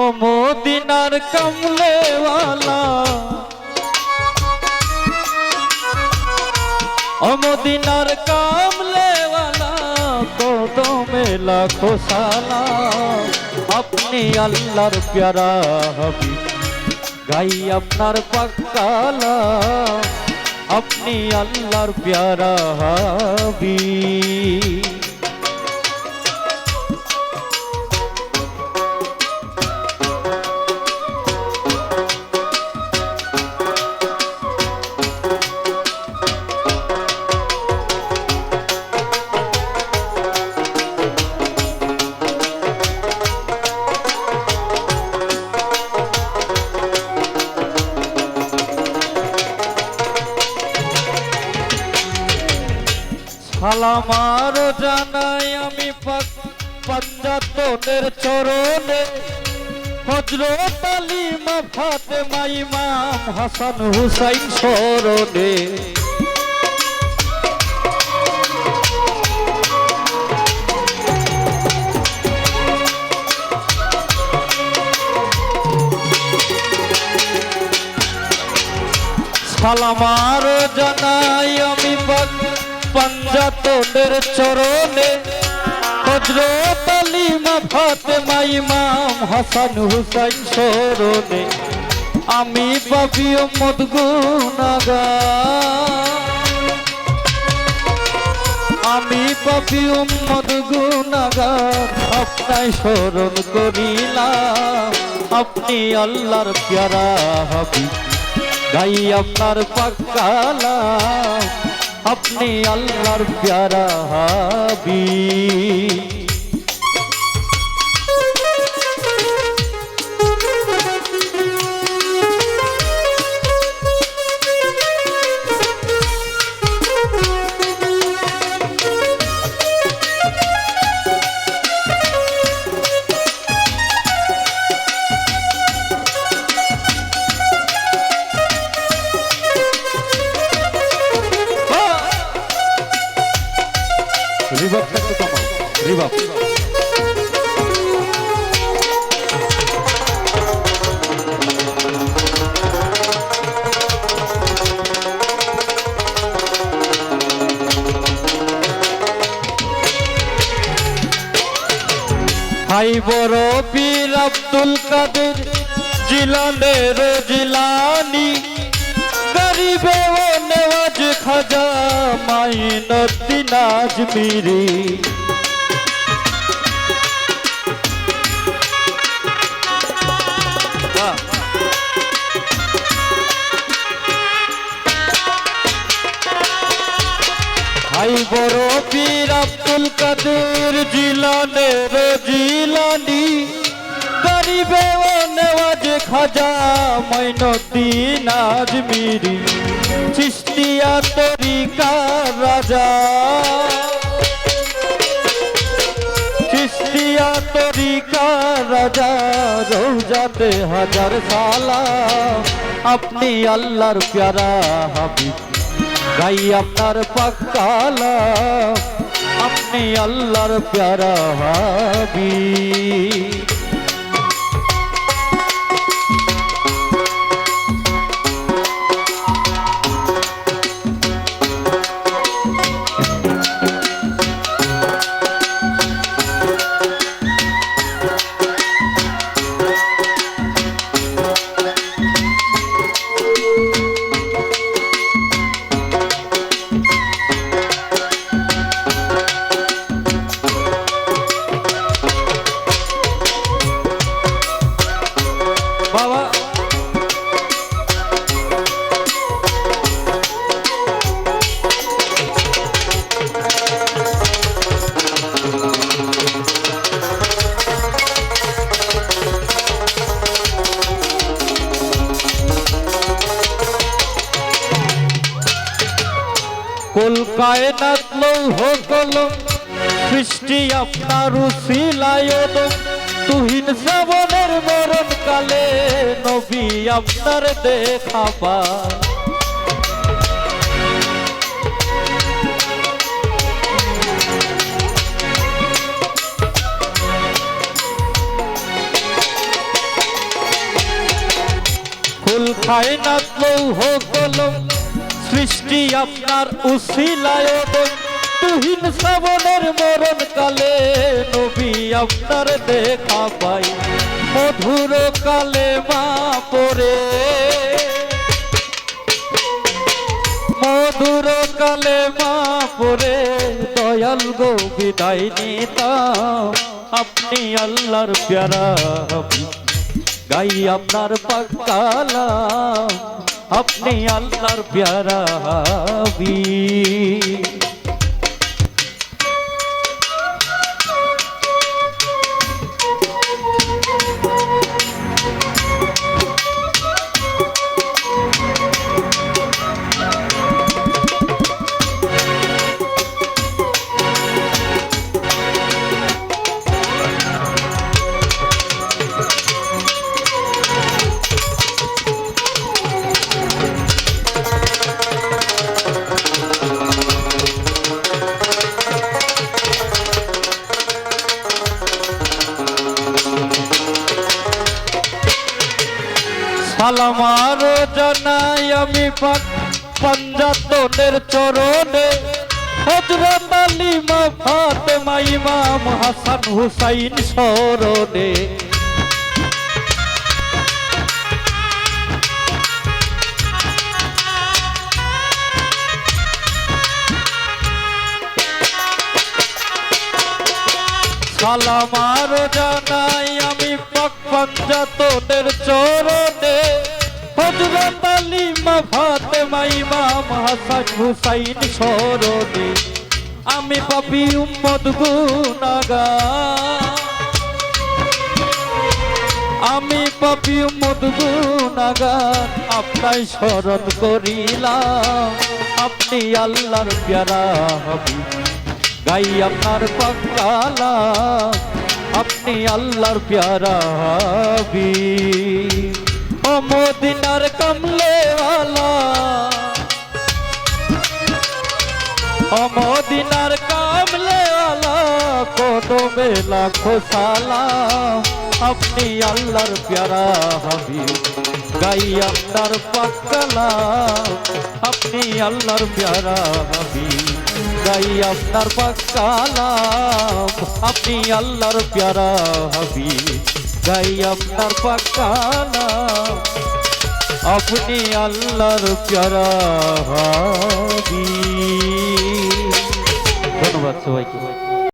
ও মদিনার কমলেওয়ালা। ও মদিনার কামলেওয়ালা, কদমে লাখো সালাম। আপনি আল্লাহর প্যারা হবি, গাই আপনার পাকালা আপনি আল্লাহর প্যারা হবি। সালামার জানাই আমি পঞ্জাতনের চরণে। হজরত আলী মা ফাতেমা ইমাম হাসান হুসাইন স্মরণে। সালামার জানাই আমি পঞ্জাতনের চরণে হজরত আলী মা ফাতেমা ইমাম হাসান হুসাইন স্মরণে আমি পাপি মদ গুনাগা আমি পাপি উম্মদ গুনাগার, আপনাই স্মরণ করিলাম। আপনি আল্লাহর প্যারা হবি গাই আপনার পাকালা আপনি আল্লাহর প্যারা হাবি। হাই বড় বীর আব্দুল কাদের। জিলানের জিলানি গরিবে ও নেওয়াজ খাজা মাইনুদ্দিন আজমিরি। হাই বড় পীর আব্দুল কাদের জিলানের জিলানি, গরিবে ও নেওয়াজ খাজা মাইনুদ্দিন আজমিরি চিস্তিয়া তরিকা রাজা। চিস্তিয়া তরিকা রাজা, রোজাতে হাজার সালা আপনি আল্লাহর প্যারা হাবিব গাই আপনার পাকালা আপনি আল্লাহর প্যারা হাবিব কলকায় নাতলৌ হকলম, সৃষ্টি আপনার উশিলায়দম তুহিন শ্রাবণের মরণ কালে নবী আপনার দেখাবা কায়নাত লৌহ কলম সৃষ্টি আপনার উশিলায় তুহিন শ্রাবণের মরণ কালে নবী আপনার দেখা পাই। মধুর কালে মা পরে মধুর কালে মা পরে দয়াল গো বিদায় নিতাম। আপনি আল্লাহর প্যারা গাই আপনার পাকালা আপনি আল্লাহর প্যারা হাবিব। সালামার জানাই আমি পঞ্জাতনের চরণে হজরত আলী মা ফাতেমা ইমাম হাসান হুসাইন স্মরণে সালামার জানাই আমি পাক পঞ্জাতনের চরণে আমি পাপি আমি পাপি উম্মদ গুনাগান আপনাই স্মরণ করিলাম। আপনি আল্লাহর প্যারা হবি, গাই আপনার পাকালা আপনি আল্লাহর প্যারা হবি। মদিনার কমলেওয়ালা অমদিনার কামলে আলা কদমে লাখো সালাম। আপনি আল্লাহর প্যারা হাবিব গাই আপনার পাকালা আপনি আল্লাহর প্যারা হাবিব গাই আপনার পাকালা আপনি আল্লাহর প্যারা হাবিব গাই আপনার পাকানা আপনি আল্লাহর প্যারা ধন্যবাদ সবাইকে।